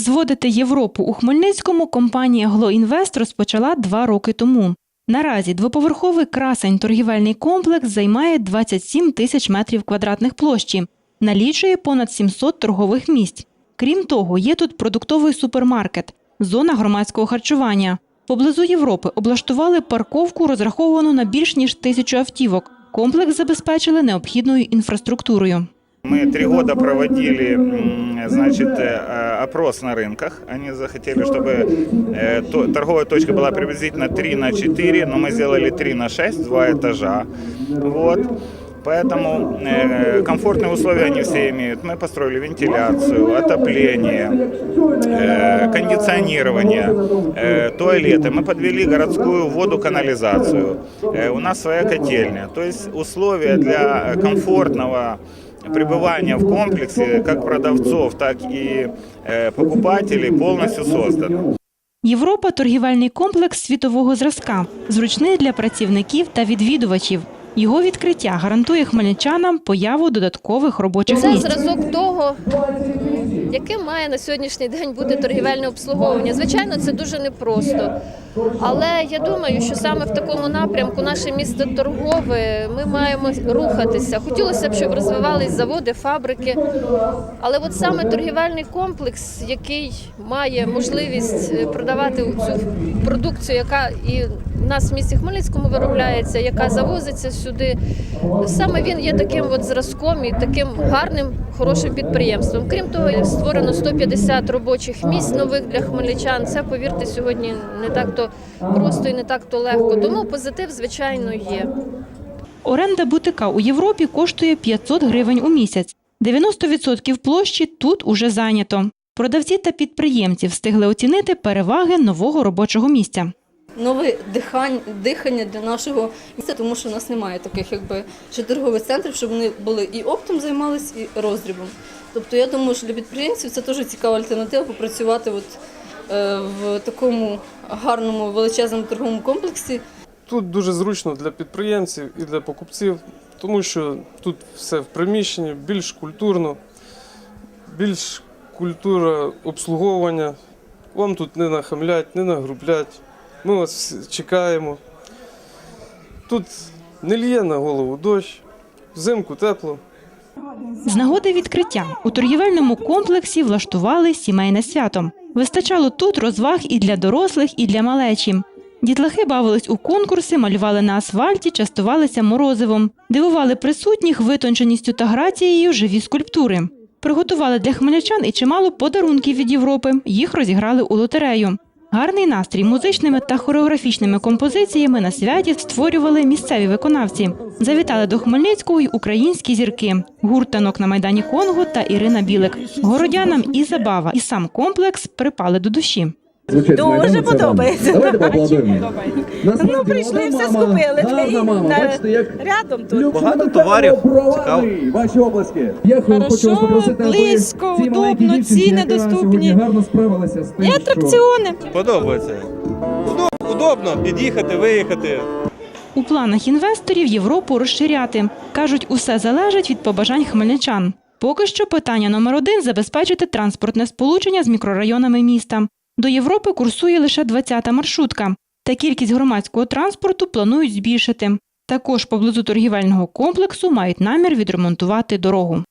Зводити Європу у Хмельницькому компанія «Глоінвест» розпочала два роки тому. Наразі двоповерховий красень торгівельний комплекс займає 27 тисяч метрів квадратних площі, налічує понад 700 торгових місць. Крім того, є тут продуктовий супермаркет, зона громадського харчування. Поблизу Європи облаштували парковку, розраховану на більш ніж тисячу автівок. Комплекс забезпечили необхідною інфраструктурою. Мы три года проводили значит, э, опрос на рынках. Они захотели, чтобы э, то- торговая точка была приблизительно 3 на 4, но мы сделали 3 на 6, два этажа. Вот. Поэтому э, комфортные условия они все имеют. Мы построили вентиляцию, отопление, э, кондиционирование, э, туалеты. Мы подвели городскую воду, канализацию. Э, у нас своя котельня. То есть условия для комфортного пребывания в комплексе как продавцов, так и э, покупателей полностью созданы. Європа торгівельний комплекс світового зразка, зручний для працівників та відвідувачів. Його відкриття гарантує хмельничанам появу додаткових робочих Це місць. зразок того, яким має на сьогоднішній день бути торгівельне обслуговування. Звичайно, це дуже непросто. Але я думаю, що саме в такому напрямку наше місто торгове ми маємо рухатися. Хотілося б, щоб розвивались заводи, фабрики. Але от саме торгівельний комплекс, який має можливість е, продавати цю продукцію, яка і в нас в місті Хмельницькому виробляється, яка завозиться сюди. Саме він є таким от зразком і таким гарним, хорошим підприємством. Крім того, створено 150 робочих місць нових для хмельничан. Це, повірте, сьогодні не так то просто і не так то легко. Тому позитив, звичайно, є. Оренда бутика у Європі коштує 500 гривень у місяць. 90% площі тут уже зайнято. Продавці та підприємці встигли оцінити переваги нового робочого місця. Нове дихання, дихання для нашого міста, тому що у нас немає таких якби ще торгових центрів, щоб вони були і оптом займались, і роздрібом. Тобто я думаю, що для підприємців це дуже цікава альтернатива попрацювати от, е, в такому гарному величезному торговому комплексі. Тут дуже зручно для підприємців і для покупців, тому що тут все в приміщенні, більш культурно, більш культура обслуговування. Вам тут не нахамлять, не нагрублять. Ми вас чекаємо. Тут не лє на голову дощ, взимку тепло. З нагоди відкриття у торгівельному комплексі влаштували сімейне свято. Вистачало тут розваг і для дорослих, і для малечі. Дітлахи бавились у конкурси, малювали на асфальті, частувалися морозивом, дивували присутніх витонченістю та грацією живі скульптури. Приготували для хмельничан і чимало подарунків від Європи. Їх розіграли у лотерею. Гарний настрій музичними та хореографічними композиціями на святі створювали місцеві виконавці. Завітали до Хмельницького й українські зірки гуртанок на майдані Конго та Ірина Білик. Городянам і забава, і сам комплекс припали до душі. Звучить з Дуже подобається. Давайте поаплодуємо. Насправді, Ну, прийшли, молода все мама, скупили. Гарна мама, на- бачите, як Рядом тут. Багато товарів. Брований. Ваші обласки. Я хочу вас попросити, аби близько, цій маленькій удобно, дівчинці, ціни яка доступні. гарно справилася з тим, І що атракціони. Подобається. Удоб- Удобно під'їхати, виїхати. У планах інвесторів Європу розширяти. Кажуть, усе залежить від побажань хмельничан. Поки що питання номер один забезпечити транспортне сполучення з мікрорайонами міста. До Європи курсує лише 20-та маршрутка. Та кількість громадського транспорту планують збільшити. Також поблизу торгівельного комплексу мають намір відремонтувати дорогу.